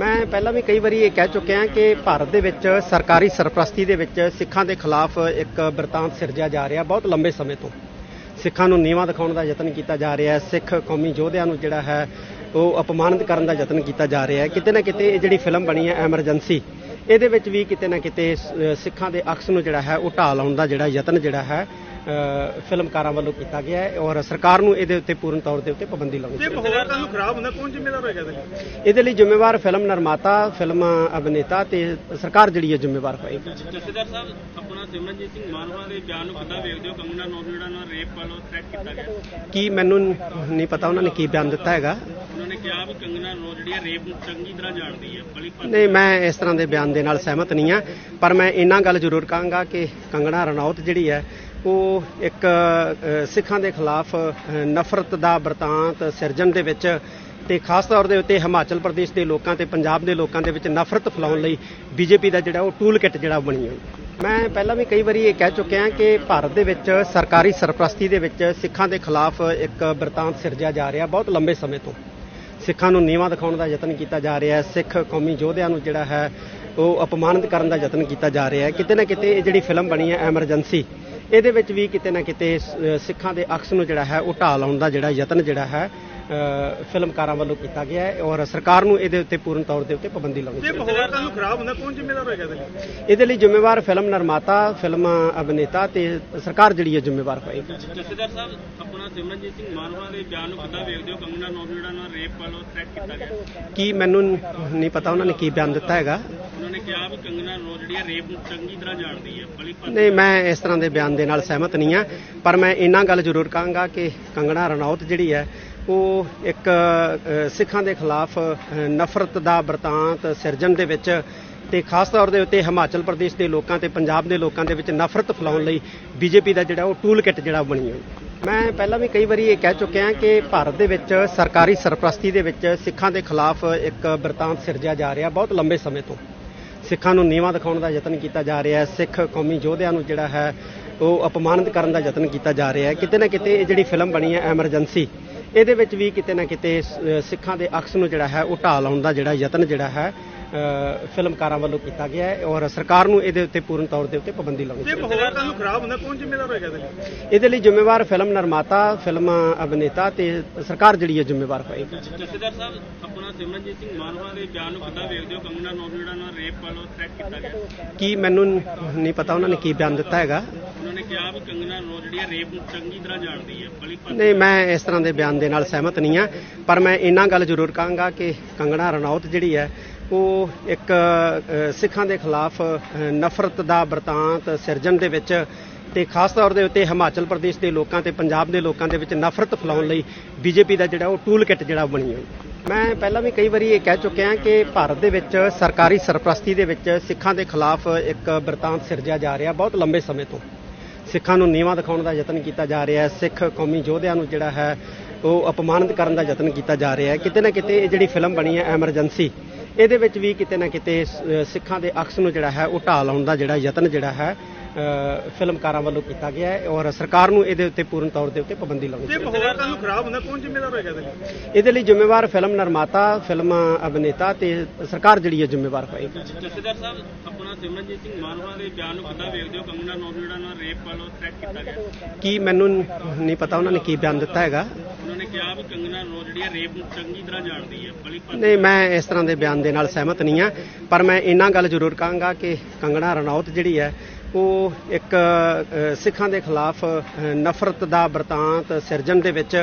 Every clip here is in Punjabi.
ਮੈਂ ਪਹਿਲਾਂ ਵੀ ਕਈ ਵਾਰੀ ਇਹ ਕਹਿ ਚੁੱਕਿਆ ਕਿ ਭਾਰਤ ਦੇ ਵਿੱਚ ਸਰਕਾਰੀ ਸਰਪ੍ਰਸਤੀ ਦੇ ਵਿੱਚ ਸਿੱਖਾਂ ਦੇ ਖਿਲਾਫ ਇੱਕ ਬਰਤਾਂਤ ਸਿਰਜਿਆ ਜਾ ਰਿਹਾ ਬਹੁਤ ਲੰਬੇ ਸਮੇਂ ਤੋਂ। ਸਿੱਖਾਂ ਨੂੰ ਨੀਵਾਂ ਦਿਖਾਉਣ ਦਾ ਯਤਨ ਕੀਤਾ ਜਾ ਰਿਹਾ ਹੈ। ਸਿੱਖ ਕੌਮੀ ਯੋਧਿਆਂ ਨੂੰ ਜਿਹੜਾ ਹੈ, ਉਹ ਅਪਮਾਨਿਤ ਕਰਨ ਦਾ ਯਤਨ ਕੀਤਾ ਜਾ ਰਿਹਾ ਹੈ। ਕਿਤੇ ਨਾ ਕਿਤੇ ਇਹ ਜਿਹੜੀ ਫਿਲਮ ਬਣੀ ਹੈ ਐਮਰਜੈਂਸੀ ਇਹਦੇ ਵਿੱਚ ਵੀ ਕਿਤੇ ਨਾ ਕਿਤੇ ਸਿੱਖਾਂ ਦੇ ਅਕਸ ਨੂੰ ਜਿਹੜਾ ਹੈ, ਉਹ ਢਾਹ ਲਾਉਣ ਦਾ ਜਿਹੜਾ ਯਤਨ ਜਿਹੜਾ ਹੈ ਫਿਲਮਕਾਰਾਂ ਵੱਲੋਂ ਕੀਤਾ ਗਿਆ ਹੈ ਔਰ ਸਰਕਾਰ ਨੂੰ ਇਹਦੇ ਉੱਤੇ ਪੂਰਨ ਤੌਰ ਦੇ ਉੱਤੇ ਪਾਬੰਦੀ ਲਾਉਣੀ ਜੇ ਚਾਹੀਦੀ ਮਾਹੌਲ ਕੱਲ ਨੂੰ ਖਰਾਬ ਹੁੰਦਾ ਕੌਣ ਜ਼ਿੰਮੇਵਾਰ ਹੋਏਗਾ ਇਹਦੇ ਲਈ? ਹੈ ਇਹਦੇ ਲਈ ਜ਼ਿੰਮੇਵਾਰ ਫਿਲਮ ਨਿਰਮਾਤਾ ਫਿਲਮ ਅਭਿਨੇਤਾ ਤੇ ਸਰਕਾਰ ਜਿਹੜੀ ਹੈ ਜ਼ਿੰਮੇਵਾਰ ਹੋਏਗੀ। ਜਥੇਦਾਰ ਸਾਹਿਬ ਆਪਣਾ ਸਿਮਰਨਜੀਤ ਸਿੰਘ ਮਾਨਵਾ ਦੇ ਬਿਆਨ ਨੂੰ ਕਿੱਦਾਂ ਵੇਖਦੇ ਹੋ? ਕੰਗਨਾ ਨੌਜਵਾਨਾਂ ਨਾਲ ਰੇਪ ਵੱਲੋਂ ਥ੍ਰੈਟ ਕੀਤਾ ਗਿਆ। ਕੀ ਮੈਨੂੰ ਨਹੀਂ ਪਤਾ ਉਹਨਾਂ ਨੇ ਕੀ ਬਿਆਨ ਦਿੱਤਾ ਹੈਗਾ? ਕਿਹਾ ਵੀ ਕੰਗਨਾ ਨੌ ਜਿਹੜੀ ਹੈ ਰੇਪ ਨੂੰ ਚੰਗੀ ਤਰ੍ਹਾਂ ਜਾਣਦੀ ਹੈ, ਬਲੀ ਨਹੀਂ, ਮੈਂ ਇਸ ਤਰ੍ਹਾਂ ਦੇ ਬਿਆਨ ਦੇ ਨਾਲ ਸਹਿਮਤ ਨਹੀਂ ਆ ਪਰ ਮੈਂ ਇੰਨਾ ਗੱਲ ਜ਼ਰੂਰ ਕਹਾਂਗਾ ਕਿ ਕੰਗਣਾ ਰਣੌਤ ਜਿਹੜੀ ਹੈ, ਉਹ ਇੱਕ ਸਿੱਖਾਂ ਦੇ ਖਿਲਾਫ ਨਫ਼ਰਤ ਦਾ ਬਰਤਾਂਤ ਸਿਰਜਣ ਦੇ ਵਿੱਚ ਤੇ ਖਾਸ ਤੌਰ ਦੇ ਉੱਤੇ ਹਿਮਾਚਲ ਪ੍ਰਦੇਸ਼ ਦੇ ਲੋਕਾਂ ਤੇ ਪੰਜਾਬ ਦੇ ਲੋਕਾਂ ਦੇ ਵਿੱਚ ਨਫ਼ਰਤ ਫੈਲਾਉਣ ਲਈ ਬੀਜੇਪੀ ਦਾ ਜਿਹੜਾ ਉਹ ਟੂਲ ਕਿੱਟ ਜਿਹੜਾ ਬਣੀ ਹੋਈ ਮੈਂ ਪਹਿਲਾਂ ਵੀ ਕਈ ਵਾਰੀ ਇਹ ਕਹਿ ਚੁੱਕਿਆ ਕਿ ਭਾਰਤ ਦੇ ਵਿੱਚ ਸਰਕਾਰੀ ਸਰਪ੍ਰਸਤੀ ਦੇ ਵਿੱਚ ਸਿੱਖਾਂ ਦੇ ਖਿਲਾਫ ਇੱਕ ਬਰਤਾਂਤ ਸਿਰਜਿਆ ਜਾ ਰਿਹਾ ਬਹੁਤ ਲੰਬੇ ਸਮੇਂ ਤੋਂ। ਸਿੱਖਾਂ ਨੂੰ ਨੀਵਾਂ ਦਿਖਾਉਣ ਦਾ ਯਤਨ ਕੀਤਾ ਜਾ ਰਿਹਾ ਹੈ। ਸਿੱਖ ਕੌਮੀ ਯੋਧਿਆਂ ਨੂੰ ਜਿਹੜਾ ਹੈ, ਉਹ ਅਪਮਾਨਿਤ ਕਰਨ ਦਾ ਯਤਨ ਕੀਤਾ ਜਾ ਰਿਹਾ ਹੈ। ਕਿਤੇ ਨਾ ਕਿਤੇ ਇਹ ਜਿਹੜੀ ਫਿਲਮ ਬਣੀ ਹੈ ਐਮਰਜੈਂਸੀ ਇਹਦੇ ਵਿੱਚ ਵੀ ਕਿਤੇ ਨਾ ਕਿਤੇ ਸਿੱਖਾਂ ਦੇ ਅਕਸ ਨੂੰ ਜਿਹੜਾ ਹੈ, ਉਹ ਢਾਹ ਲਾਉਣ ਦਾ ਜਿਹੜਾ ਯਤਨ ਜਿਹੜਾ ਹੈ ਫਿਲਮਕਾਰਾਂ ਵੱਲੋਂ ਕੀਤਾ ਗਿਆ ਹੈ ਔਰ ਸਰਕਾਰ ਨੂੰ ਇਹਦੇ ਉੱਤੇ ਪੂਰਨ ਤੌਰ ਦੇ ਉੱਤੇ ਪਾਬੰਦੀ ਲਾਉਣੀ ਜੇ ਚਾਹੀਦੀ ਮਾਹੌਲ ਕੱਲ ਨੂੰ ਖਰਾਬ ਹੁੰਦਾ ਕੌਣ ਜ਼ਿੰਮੇਵਾਰ ਹੋਏਗਾ ਇਹਦੇ ਲਈ? ਹੈ ਇਹਦੇ ਲਈ ਜ਼ਿੰਮੇਵਾਰ ਫਿਲਮ ਨਿਰਮਾਤਾ ਫਿਲਮ ਅਭਿਨੇਤਾ ਤੇ ਸਰਕਾਰ ਜਿਹੜੀ ਹੈ ਜ਼ਿੰਮੇਵਾਰ ਹੋਏਗੀ। ਜਥੇਦਾਰ ਸਾਹਿਬ ਆਪਣਾ ਸਿਮਰਨਜੀਤ ਸਿੰਘ ਮਾਨਵਾ ਦੇ ਬਿਆਨ ਨੂੰ ਕਿੱਦਾਂ ਵੇਖਦੇ ਹੋ? ਕੰਗਨਾ ਨੌਜਵਾਨਾਂ ਨਾਲ ਰੇਪ ਵੱਲੋਂ ਥ੍ਰੈਟ ਕੀਤਾ ਗਿਆ। ਕੀ ਮੈਨੂੰ ਨਹੀਂ ਪਤਾ ਉਹਨਾਂ ਨੇ ਕੀ ਬਿਆਨ ਦਿੱਤਾ ਹੈਗਾ। ਉਹਨਾਂ ਨੇ ਕਿਹਾ ਵੀ ਕੰਗਨਾ ਨੌ ਜਿਹੜੀ ਹੈ ਰੇਪ ਨੂੰ ਚੰਗੀ ਤਰ੍ਹਾਂ ਜਾਣਦੀ ਹੈ ਬਲੀ ਪਰ ਨਹੀਂ ਮੈਂ ਇਸ ਤਰ੍ਹਾਂ ਦੇ ਬਿਆਨ ਦੇ ਨਾਲ ਸਹਿਮਤ ਨਹੀਂ ਆ ਪਰ ਮੈਂ ਇੰਨਾ ਗੱਲ ਜ਼ਰੂਰ ਕਹਾਂਗਾ ਕਿ ਕੰਗਣਾ ਰਣੌਤ ਜਿਹੜੀ ਹੈ ਉਹ ਇੱਕ ਸਿੱਖਾਂ ਦੇ ਖਿਲਾਫ ਨਫ਼ਰਤ ਦਾ ਬਰਤਾਂਤ ਸਿਰਜਣ ਦੇ ਵਿੱਚ ਤੇ ਖਾਸ ਤੌਰ ਦੇ ਉੱਤੇ ਹਿਮਾਚਲ ਪ੍ਰਦੇਸ਼ ਦੇ ਲੋਕਾਂ ਤੇ ਪੰਜਾਬ ਦੇ ਲੋਕਾਂ ਦੇ ਵਿੱਚ ਨਫ਼ਰਤ ਫੈਲਾਉਣ ਲਈ ਬੀਜੇਪੀ ਦਾ ਜਿਹੜਾ ਉਹ ਟੂਲ ਕਿੱਟ ਜਿਹੜਾ ਬਣੀ ਹੋਈ। ਮੈਂ ਪਹਿਲਾਂ ਵੀ ਕਈ ਵਾਰੀ ਇਹ ਕਹਿ ਚੁੱਕਿਆ ਕਿ ਭਾਰਤ ਦੇ ਵਿੱਚ ਸਰਕਾਰੀ ਸਰਪ੍ਰਸਤੀ ਦੇ ਵਿੱਚ ਸਿੱਖਾਂ ਦੇ ਖਿਲਾਫ ਇੱਕ ਬਰਤਾਂਤ ਸਿਰਜਿਆ ਜਾ ਰਿਹਾ ਬਹੁਤ ਲੰਬੇ ਸਮੇਂ ਤੋਂ। ਸਿੱਖਾਂ ਨੂੰ ਨੀਵਾਂ ਦਿਖਾਉਣ ਦਾ ਯਤਨ ਕੀਤਾ ਜਾ ਰਿਹਾ ਹੈ। ਸਿੱਖ ਕੌਮੀ ਯੋਧਿਆਂ ਨੂੰ ਜਿਹੜਾ ਹੈ ਉਹ ਅਪਮਾਨਿਤ ਕਰਨ ਦਾ ਯਤਨ ਕੀਤਾ ਜਾ ਰਿਹਾ ਹੈ। ਕਿਤੇ ਨਾ ਕਿਤੇ ਇਹ ਜਿਹੜੀ ਫਿਲਮ ਬਣੀ ਹੈ ਐਮਰਜੈਂਸੀ ਇਹਦੇ ਵਿੱਚ ਵੀ ਕਿਤੇ ਨਾ ਕਿਤੇ ਸਿੱਖਾਂ ਦੇ ਅਕਸ ਨੂੰ ਜਿਹੜਾ ਹੈ, ਉਹ ਢਾਹ ਲਾਉਣ ਦਾ ਜਿਹੜਾ ਯਤਨ ਜਿਹੜਾ ਹੈ ਫਿਲਮਕਾਰਾਂ ਵੱਲੋਂ ਕੀਤਾ ਗਿਆ ਹੈ ਔਰ ਸਰਕਾਰ ਨੂੰ ਇਹਦੇ ਉੱਤੇ ਪੂਰਨ ਤੌਰ ਦੇ ਉੱਤੇ ਪਾਬੰਦੀ ਲਾਉਣੀ ਜੇ ਚਾਹੀਦੀ ਹੈ। ਮਾਹੌਲ ਕੱਲ ਨੂੰ ਖਰਾਬ ਹੁੰਦਾ ਕੌਣ ਜ਼ਿੰਮੇਵਾਰ ਹੋਏਗਾ ਇਹਦੇ ਲਈ? ਇਹਦੇ ਲਈ ਜ਼ਿੰਮੇਵਾਰ ਫਿਲਮ ਨਿਰਮਾਤਾ ਫਿਲਮ ਅਭਿਨੇਤਾ ਤੇ ਸਰਕਾਰ ਜਿਹੜੀ ਹੈ ਜ਼ਿੰਮੇਵਾਰ ਹੋਏਗੀ। ਜਥੇਦਾਰ ਸਾਹਿਬ ਆਪਣਾ ਸਿਮਰਨਜੀਤ ਸਿੰਘ ਮਾਨਵਾ ਦੇ ਬਿਆਨ ਨੂੰ ਕਿੱਦਾਂ ਵੇਖਦੇ ਹੋ? ਕੰਗਨਾ ਨੌਜਵਾਨਾਂ ਨਾਲ ਰੇਪ ਵੱਲੋਂ ਥ੍ਰੈਟ ਕੀਤਾ ਗਿਆ। ਕੀ ਮੈਨੂੰ ਨਹੀਂ ਪਤਾ ਉਹਨਾਂ ਨੇ ਕੀ ਬਿਆਨ ਦਿੱਤਾ ਹੈਗਾ। ਉਹਨਾਂ ਨੇ ਕਿਹਾ ਵੀ ਕੰਗਨਾ ਜਿਹੜੀ ਰੇਪ ਨੂੰ ਚੰਗੀ ਤਰ੍ਹਾਂ ਜਾਣਦੀ ਹੈ ਨਹੀਂ ਮੈਂ ਇਸ ਤਰ੍ਹਾਂ ਦੇ ਬਿਆਨ ਦੇ ਨਾਲ ਸਹਿਮਤ ਨਹੀਂ ਆ ਪਰ ਮੈਂ ਇੰਨਾ ਗੱਲ ਜ਼ਰੂਰ ਕਹਾਂਗਾ ਕਿ ਕੰਗਣਾ ਰਣੌਤ ਜਿਹੜੀ ਹੈ ਉਹ ਇੱਕ ਸਿੱਖਾਂ ਦੇ ਖਿਲਾਫ ਨਫ਼ਰਤ ਦਾ ਬਰਤਾਂਤ ਸਿਰਜਣ ਦੇ ਵਿੱਚ ਤੇ ਖਾਸ ਤੌਰ ਦੇ ਉੱਤੇ ਹਿਮਾਚਲ ਪ੍ਰਦੇਸ਼ ਦੇ ਲੋਕਾਂ ਤੇ ਪੰਜਾਬ ਦੇ ਲੋਕਾਂ ਦੇ ਵਿੱਚ ਨਫ਼ਰਤ ਫੈਲਾਉਣ ਲਈ ਬੀਜੇਪੀ ਦਾ ਜਿਹੜਾ ਉਹ ਟੂਲ ਕਿੱਟ ਜਿਹੜਾ ਬਣੀ ਹੋਈ। ਮੈਂ ਪਹਿਲਾਂ ਵੀ ਕਈ ਵਾਰੀ ਇਹ ਕਹਿ ਚੁੱਕਿਆ ਕਿ ਭਾਰਤ ਦੇ ਵਿੱਚ ਸਰਕਾਰੀ ਸਰਪ੍ਰਸਤੀ ਦੇ ਵਿੱਚ ਸਿੱਖਾਂ ਦੇ ਖਿਲਾਫ ਇੱਕ ਬਰਤਾਂਤ ਸਿਰਜਿਆ ਜਾ ਰਿਹਾ ਬਹੁਤ ਲੰਬੇ ਸਮੇਂ ਤੋਂ। ਸਿੱਖਾਂ ਨੂੰ ਨੀਵਾਂ ਦਿਖਾਉਣ ਦਾ ਯਤਨ ਕੀਤਾ ਜਾ ਰਿਹਾ ਹੈ। ਸਿੱਖ ਕੌਮੀ ਯੋਧਿਆਂ ਨੂੰ ਜਿਹੜਾ ਹੈ ਉਹ ਅਪਮਾਨਿਤ ਕਰਨ ਦਾ ਯਤਨ ਕੀਤਾ ਜਾ ਰਿਹਾ ਹੈ। ਕਿਤੇ ਨਾ ਕਿਤੇ ਇਹ ਜਿਹੜੀ ਫਿਲਮ ਬਣੀ ਹੈ ਐਮਰਜੈਂਸੀ ਇਹਦੇ ਵਿੱਚ ਵੀ ਕਿਤੇ ਨਾ ਕਿਤੇ ਸਿੱਖਾਂ ਦੇ ਅਕਸ ਨੂੰ ਜਿਹੜਾ ਹੈ, ਉਹ ਢਾਹ ਲਾਉਣ ਦਾ ਜਿਹੜਾ ਯਤਨ ਜਿਹੜਾ ਹੈ ਫਿਲਮਕਾਰਾਂ ਵੱਲੋਂ ਕੀਤਾ ਗਿਆ ਹੈ ਔਰ ਸਰਕਾਰ ਨੂੰ ਇਹਦੇ ਉੱਤੇ ਪੂਰਨ ਤੌਰ ਦੇ ਉੱਤੇ ਪਾਬੰਦੀ ਲਾਉਣੀ ਜੇ ਚਾਹੀਦੀ ਮਾਹੌਲ ਕੱਲ ਨੂੰ ਖਰਾਬ ਹੁੰਦਾ ਕੌਣ ਜ਼ਿੰਮੇਵਾਰ ਹੋਏਗਾ ਇਹਦੇ ਲਈ? ਹੈ ਇਹਦੇ ਲਈ ਜ਼ਿੰਮੇਵਾਰ ਫਿਲਮ ਨਿਰਮਾਤਾ ਫਿਲਮ ਅਭਿਨੇਤਾ ਤੇ ਸਰਕਾਰ ਜਿਹੜੀ ਹੈ ਜ਼ਿੰਮੇਵਾਰ ਹੋਏਗੀ। ਜਥੇਦਾਰ ਸਾਹਿਬ ਆਪਣਾ ਸਿਮਰਨਜੀਤ ਸਿੰਘ ਮਾਨਵਾ ਦੇ ਬਿਆਨ ਨੂੰ ਕਿੱਦਾਂ ਵੇਖਦੇ ਹੋ? ਕੰਗਨਾ ਨੌਜਵਾਨਾਂ ਨਾਲ ਰੇਪ ਵੱਲੋਂ ਥ੍ਰੈਟ ਕੀਤਾ ਗਿਆ। ਕੀ ਮੈਨੂੰ ਨਹੀਂ ਪਤਾ ਉਹਨਾਂ ਨੇ ਕੀ ਬਿਆਨ ਦਿੱਤਾ ਹੈਗਾ? ਉਹਨਾਂ ਨੇ ਕਿਹਾ ਵੀ ਕੰਗਨਾ ਨੌ ਜਿਹੜੀ ਹੈ ਰੇਪ ਨੂੰ ਚੰਗੀ ਤਰ੍ਹਾਂ ਜਾਣਦੀ ਹੈ। ਨਹੀਂ ਮੈਂ ਇਸ ਤਰ੍ਹਾਂ ਦੇ ਬਿਆਨ ਦੇ ਨਾਲ ਸਹਿਮਤ ਨਹੀਂ ਆ ਪਰ ਮੈਂ ਇੰਨਾ ਗੱਲ ਜ਼ਰੂਰ ਕਹਾਂਗਾ ਕਿ ਕੰਗਣਾ ਰਣੌਤ ਜਿਹੜੀ ਹੈ ਉਹ ਇੱਕ ਸਿੱਖਾਂ ਦੇ ਖਿਲਾਫ ਨਫ਼ਰਤ ਦਾ ਬਰਤਾਂਤ ਸਿਰਜਣ ਦੇ ਵਿੱਚ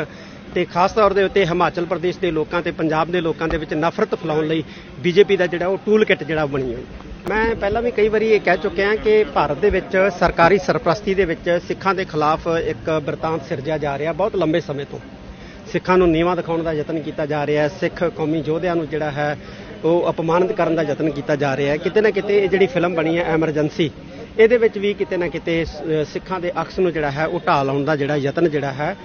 ਤੇ ਖਾਸ ਤੌਰ ਦੇ ਉੱਤੇ ਹਿਮਾਚਲ ਪ੍ਰਦੇਸ਼ ਦੇ ਲੋਕਾਂ ਤੇ ਪੰਜਾਬ ਦੇ ਲੋਕਾਂ ਦੇ ਵਿੱਚ ਨਫ਼ਰਤ ਫੈਲਾਉਣ ਲਈ ਬੀਜੇਪੀ ਦਾ ਜਿਹੜਾ ਉਹ ਟੂਲ ਕਿੱਟ ਜਿਹੜਾ ਬਣੀ ਹੋਈ ਮੈਂ ਪਹਿਲਾਂ ਵੀ ਕਈ ਵਾਰੀ ਇਹ ਕਹਿ ਚੁੱਕਿਆ ਕਿ ਭਾਰਤ ਦੇ ਵਿੱਚ ਸਰਕਾਰੀ ਸਰਪ੍ਰਸਤੀ ਦੇ ਵਿੱਚ ਸਿੱਖਾਂ ਦੇ ਖਿਲਾਫ ਇੱਕ ਬਰਤਾਂਤ ਸਿਰਜਿਆ ਜਾ ਰਿਹਾ ਬਹੁਤ ਲੰਬੇ ਸਮੇਂ ਤੋਂ। ਸਿੱਖਾਂ ਨੂੰ ਨੀਵਾਂ ਦਿਖਾਉਣ ਦਾ ਯਤਨ ਕੀਤਾ ਜਾ ਰਿਹਾ ਹੈ। ਸਿੱਖ ਕੌਮੀ ਯੋਧਿਆਂ ਨੂੰ ਜਿਹੜਾ ਹੈ ਉਹ ਅਪਮਾਨਿਤ ਕਰਨ ਦਾ ਯਤਨ ਕੀਤਾ ਜਾ ਰਿਹਾ ਹੈ। ਕਿਤੇ ਨਾ ਕਿਤੇ ਇਹ ਜਿਹੜੀ ਫਿਲਮ ਬਣੀ ਹੈ ਐਮਰਜੈਂਸੀ ਇਹਦੇ ਵਿੱਚ ਵੀ ਕਿਤੇ ਨਾ ਕਿਤੇ ਸਿੱਖਾਂ ਦੇ ਅਕਸ ਨੂੰ ਜਿਹੜਾ ਹੈ, ਉਹ ਢਾਹ ਲਾਉਣ ਦਾ ਜਿਹੜਾ ਯਤਨ ਜਿਹੜਾ ਹੈ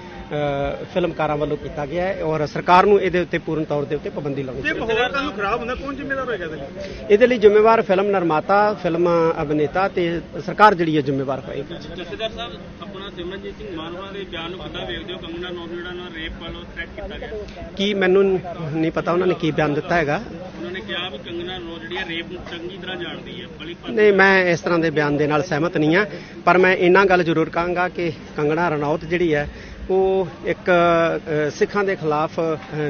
ਫਿਲਮਕਾਰਾਂ ਵੱਲੋਂ ਕੀਤਾ ਗਿਆ ਹੈ ਔਰ ਸਰਕਾਰ ਨੂੰ ਇਹਦੇ ਉੱਤੇ ਪੂਰਨ ਤੌਰ ਦੇ ਉੱਤੇ ਪਾਬੰਦੀ ਲਾਉਣੀ ਜੇ ਚਾਹੀਦੀ ਮਾਹੌਲ ਕੱਲ ਨੂੰ ਖਰਾਬ ਹੁੰਦਾ ਕੌਣ ਜ਼ਿੰਮੇਵਾਰ ਹੋਏਗਾ ਇਹਦੇ ਲਈ? ਹੈ ਇਹਦੇ ਲਈ ਜ਼ਿੰਮੇਵਾਰ ਫਿਲਮ ਨਿਰਮਾਤਾ ਫਿਲਮ ਅਭਿਨੇਤਾ ਤੇ ਸਰਕਾਰ ਜਿਹੜੀ ਹੈ ਜ਼ਿੰਮੇਵਾਰ ਹੋਏਗੀ। ਜਥੇਦਾਰ ਸਾਹਿਬ ਆਪਣਾ ਸਿਮਰਨਜੀਤ ਸਿੰਘ ਮਾਨਵਾ ਦੇ ਬਿਆਨ ਨੂੰ ਕਿੱਦਾਂ ਵੇਖਦੇ ਹੋ? ਕੰਗਨਾ ਨੌ ਜਿਹੜਾ ਨਾਲ ਰੇਪ ਵੱਲੋਂ ਥ੍ਰੈਟ ਕੀਤਾ ਗਿਆ। ਕੀ ਮੈਨੂੰ ਨਹੀਂ ਪਤਾ ਉਹਨਾਂ ਨੇ ਕੀ ਬਿਆਨ ਦਿੱਤਾ ਹੈਗਾ। ਉਹਨਾਂ ਨੇ ਕਿਹਾ ਵੀ ਕੰਗਨਾ ਨੌ ਜਿਹੜੀ ਹੈ ਰੇਪ ਨੂੰ ਚੰਗੀ ਤਰ੍ਹਾਂ ਜਾਣਦੀ ਹੈ ਬਲੀ ਨਹੀਂ ਮੈਂ ਇਸ ਤਰ੍ਹਾਂ ਦੇ ਬਿਆਨ ਦੇ ਨਾਲ ਸਹਿਮਤ ਨਹੀਂ ਆ ਪਰ ਮੈਂ ਇੰਨਾ ਗੱਲ ਜ਼ਰੂਰ ਕਹਾਂਗਾ ਕਿ ਕੰਗਣਾ ਰਣੌਤ ਜਿਹੜੀ ਹੈ ਉਹ ਇੱਕ ਸਿੱਖਾਂ ਦੇ ਖਿਲਾਫ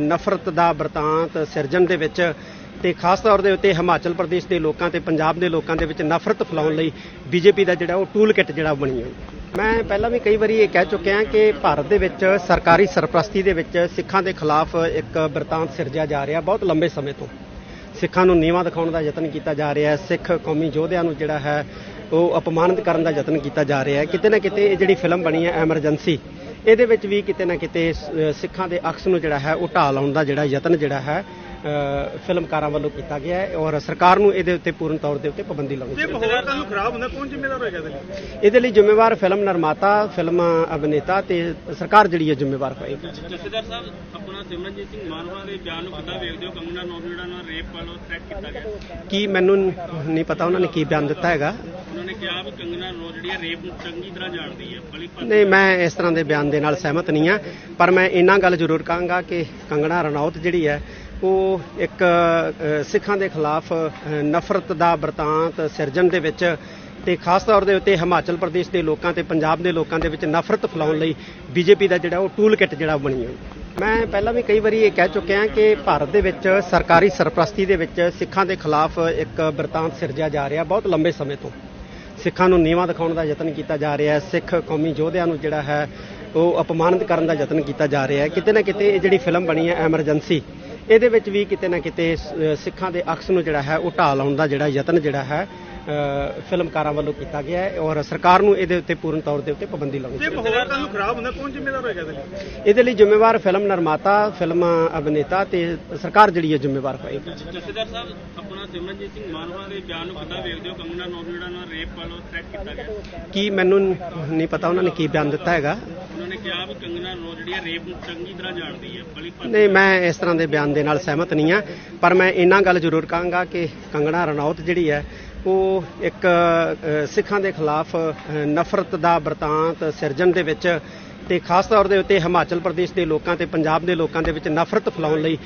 ਨਫ਼ਰਤ ਦਾ ਵਰਤਾਂਤ ਸਿਰਜਣ ਦੇ ਵਿੱਚ ਤੇ ਖਾਸ ਤੌਰ ਦੇ ਉੱਤੇ ਹਿਮਾਚਲ ਪ੍ਰਦੇਸ਼ ਦੇ ਲੋਕਾਂ ਤੇ ਪੰਜਾਬ ਦੇ ਲੋਕਾਂ ਦੇ ਵਿੱਚ ਨਫ਼ਰਤ ਫੈਲਾਉਣ ਲਈ ਬੀਜੇਪੀ ਦਾ ਜਿਹੜਾ ਉਹ ਟੂਲ ਕਿੱਟ ਜਿਹੜਾ ਉਹ ਬਣੀ ਹੋਈ ਮੈਂ ਪਹਿਲਾਂ ਵੀ ਕਈ ਵਾਰੀ ਇਹ ਕਹਿ ਚੁੱਕਿਆ ਕਿ ਭਾਰਤ ਦੇ ਵਿੱਚ ਸਰਕਾਰੀ ਸਰਪ੍ਰਸਤੀ ਦੇ ਵਿੱਚ ਸਿੱਖਾਂ ਦੇ ਖਿਲਾਫ ਇੱਕ ਵਰਤਾਂਤ ਸਿਰਜਿਆ ਜਾ ਰਿਹਾ ਬਹੁਤ ਲੰਬੇ ਸਮੇਂ ਤੋਂ। ਸਿੱਖਾਂ ਨੂੰ ਨੀਵਾਂ ਦਿਖਾਉਣ ਦਾ ਯਤਨ ਕੀਤਾ ਜਾ ਰਿਹਾ ਹੈ, ਸਿੱਖ ਕੌਮੀ ਯੋਧਿਆਂ ਨੂੰ ਜਿਹੜਾ ਹੈ ਉਹ ਅਪਮਾਨਿਤ ਕਰਨ ਦਾ ਯਤਨ ਕੀਤਾ ਜਾ ਰਿਹਾ ਹੈ। ਕਿਤੇ ਨਾ ਕਿਤੇ ਇਹ ਜਿਹੜੀ ਫਿਲਮ ਬਣੀ ਹੈ ਐਮਰਜੈਂਸੀ ਇਹਦੇ ਵਿੱਚ ਵੀ ਕਿਤੇ ਨਾ ਕਿਤੇ ਸਿੱਖਾਂ ਦੇ ਅਕਸ ਨੂੰ ਜਿਹੜਾ ਹੈ ਉਹ ਢਾਹ ਲਾਉਣ ਦਾ ਜਿਹੜਾ ਯਤਨ ਜਿਹੜਾ ਹੈ ਫਿਲਮਕਾਰਾਂ ਵੱਲੋਂ ਕੀਤਾ ਗਿਆ ਹੈ ਔਰ ਸਰਕਾਰ ਨੂੰ ਇਹਦੇ ਉੱਤੇ ਪੂਰਨ ਤੌਰ ਦੇ ਉੱਤੇ ਪਾਬੰਦੀ ਲਾਉਣੀ ਜੇ ਚਾਹੀਦੀ ਮਾਹੌਲ ਕੱਲ ਨੂੰ ਖਰਾਬ ਹੁੰਦਾ ਕੌਣ ਜ਼ਿੰਮੇਵਾਰ ਹੋਏਗਾ ਇਹਦੇ ਲਈ? ਹੈ ਇਹਦੇ ਲਈ ਜ਼ਿੰਮੇਵਾਰ ਫਿਲਮ ਨਿਰਮਾਤਾ ਫਿਲਮ ਅਭਿਨੇਤਾ ਤੇ ਸਰਕਾਰ ਜਿਹੜੀ ਹੈ ਜ਼ਿੰਮੇਵਾਰ ਹੋਏਗੀ। ਜਥੇਦਾਰ ਸਾਹਿਬ ਆਪਣਾ ਸਿਮਰਨਜੀਤ ਸਿੰਘ ਮਾਨਵਾ ਦੇ ਬਿਆਨ ਨੂੰ ਕਿੱਦਾਂ ਵੇਖਦੇ ਹੋ? ਕੰਗਨਾ ਨੌ ਜਿਹੜਾ ਨਾਲ ਰੇਪ ਵੱਲੋਂ ਥ੍ਰੈਟ ਕੀਤਾ ਗਿਆ। ਕੀ ਮੈਨੂੰ ਨਹੀਂ ਪਤਾ ਉਹਨਾਂ ਨੇ ਕੀ ਬਿਆਨ ਦਿੱਤਾ ਹੈਗਾ? ਕਿਹਾ ਵੀ ਕੰਗਨਾ ਨੌ ਜਿਹੜੀ ਹੈ ਰੇਪ ਨੂੰ ਚੰਗੀ ਤਰ੍ਹਾਂ ਜਾਣਦੀ ਹੈ, ਬਲੀ ਨਹੀਂ, ਮੈਂ ਇਸ ਤਰ੍ਹਾਂ ਦੇ ਬਿਆਨ ਦੇ ਨਾਲ ਸਹਿਮਤ ਨਹੀਂ ਆ ਪਰ ਮੈਂ ਇੰਨਾ ਗੱਲ ਜ਼ਰੂਰ ਕਹਾਂਗਾ ਕਿ ਕੰਗਣਾ ਰਣੌਤ ਜਿਹੜੀ ਹੈ, ਉਹ ਇੱਕ ਸਿੱਖਾਂ ਦੇ ਖਿਲਾਫ ਨਫ਼ਰਤ ਦਾ ਵਰਤਾਂਤ ਸਿਰਜਣ ਦੇ ਵਿੱਚ ਤੇ ਖਾਸ ਤੌਰ ਦੇ ਉੱਤੇ ਹਿਮਾਚਲ ਪ੍ਰਦੇਸ਼ ਦੇ ਲੋਕਾਂ ਤੇ ਪੰਜਾਬ ਦੇ ਲੋਕਾਂ ਦੇ ਵਿੱਚ ਨਫ਼ਰਤ ਫੈਲਾਉਣ ਲਈ ਬੀਜੇਪੀ ਦਾ ਜਿਹੜਾ ਉਹ ਟੂਲ ਕਿੱਟ ਜਿਹੜਾ ਉਹ ਬਣੀ ਹੋਈ ਮੈਂ ਪਹਿਲਾਂ ਵੀ ਕਈ ਵਾਰੀ ਇਹ ਕਹਿ ਚੁੱਕਿਆ ਕਿ ਭਾਰਤ ਦੇ ਵਿੱਚ ਸਰਕਾਰੀ ਸਰਪ੍ਰਸਤੀ ਦੇ ਵਿੱਚ ਸਿੱਖਾਂ ਦੇ ਖਿਲਾਫ ਇੱਕ ਵਰਤਾਂਤ ਸਿਰਜਿਆ ਜਾ ਰਿਹਾ ਬਹੁਤ ਲੰਬੇ ਸਮੇਂ ਤੋਂ। ਸਿੱਖਾਂ ਨੂੰ ਨੀਵਾਂ ਦਿਖਾਉਣ ਦਾ ਯਤਨ ਕੀਤਾ ਜਾ ਰਿਹਾ ਹੈ। ਸਿੱਖ ਕੌਮੀ ਯੋਧਿਆਂ ਨੂੰ ਜਿਹੜਾ ਹੈ, ਉਹ ਅਪਮਾਨਿਤ ਕਰਨ ਦਾ ਯਤਨ ਕੀਤਾ ਜਾ ਰਿਹਾ ਹੈ। ਕਿਤੇ ਨਾ ਕਿਤੇ ਇਹ ਜਿਹੜੀ ਫਿਲਮ ਬਣੀ ਹੈ ਐਮਰਜੈਂਸੀ ਇਹਦੇ ਵਿੱਚ ਵੀ ਕਿਤੇ ਨਾ ਕਿਤੇ ਸਿੱਖਾਂ ਦੇ ਅਕਸ ਨੂੰ ਜਿਹੜਾ ਹੈ, ਉਹ ਢਾਹ ਲਾਉਣ ਦਾ ਜਿਹੜਾ ਯਤਨ ਜਿਹੜਾ ਹੈ ਫਿਲਮਕਾਰਾਂ ਵੱਲੋਂ ਕੀਤਾ ਗਿਆ ਹੈ ਔਰ ਸਰਕਾਰ ਨੂੰ ਇਹਦੇ ਉੱਤੇ ਪੂਰਨ ਤੌਰ ਦੇ ਉੱਤੇ ਪਾਬੰਦੀ ਲਾਉਣੀ ਜੇ ਚਾਹੀਦੀ ਮਾਹੌਲ ਕੱਲ ਨੂੰ ਖਰਾਬ ਹੁੰਦਾ ਕੌਣ ਜ਼ਿੰਮੇਵਾਰ ਹੋਏਗਾ ਇਹਦੇ ਲਈ? ਹੈ ਇਹਦੇ ਲਈ ਜ਼ਿੰਮੇਵਾਰ ਫਿਲਮ ਨਿਰਮਾਤਾ ਫਿਲਮ ਅਭਿਨੇਤਾ ਤੇ ਸਰਕਾਰ ਜਿਹੜੀ ਹੈ ਜ਼ਿੰਮੇਵਾਰ ਹੋਏਗੀ। ਜਥੇਦਾਰ ਸਾਹਿਬ ਆਪਣਾ ਸਿਮਰਨਜੀਤ ਸਿੰਘ ਮਾਨਵਾ ਦੇ ਬਿਆਨ ਨੂੰ ਕਿੱਦਾਂ ਵੇਖਦੇ ਹੋ? ਕੰਗਨਾ ਨੌ ਜਿਹੜਾ ਨਾਲ ਰੇਪ ਵੱਲੋਂ ਥ੍ਰੈਟ ਕੀਤਾ ਗਿਆ। ਕੀ ਮੈਨੂੰ ਨਹੀਂ ਪਤਾ ਉਹਨਾਂ ਨੇ ਕੀ ਬਿਆਨ ਦਿੱਤਾ ਹੈਗਾ? ਉਹਨਾਂ ਨੇ ਕਿਹਾ ਵੀ ਕੰਗਨਾ ਨੌ ਜਿਹੜੀ ਹੈ ਰੇਪ ਨੂੰ ਚੰਗੀ ਤਰ੍ਹਾਂ ਜਾਣਦੀ ਹੈ ਨਹੀਂ ਮੈਂ ਇਸ ਤਰ੍ਹਾਂ ਦੇ ਬਿਆਨ ਦੇ ਨਾਲ ਸਹਿਮਤ ਨਹੀਂ ਆ ਪਰ ਮੈਂ ਇੰਨਾ ਗੱਲ ਜ਼ਰੂਰ ਕਹਾਂਗਾ ਕਿ ਕੰਗਣਾ ਰਣੌਤ ਜਿਹੜੀ ਹੈ ਉਹ ਇੱਕ ਸਿੱਖਾਂ ਦੇ ਖਿਲਾਫ ਨਫ਼ਰਤ ਦਾ ਵਰਤਾਂਤ ਸਿਰਜਣ ਦੇ ਵਿੱਚ ਤੇ ਖਾਸ ਤੌਰ ਦੇ ਉੱਤੇ ਹਿਮਾਚਲ ਪ੍ਰਦੇਸ਼ ਦੇ ਲੋਕਾਂ ਤੇ ਪੰਜਾਬ ਦੇ ਲੋਕਾਂ ਦੇ ਵਿੱਚ ਨਫ਼ਰਤ ਫੈਲਾਉਣ ਲਈ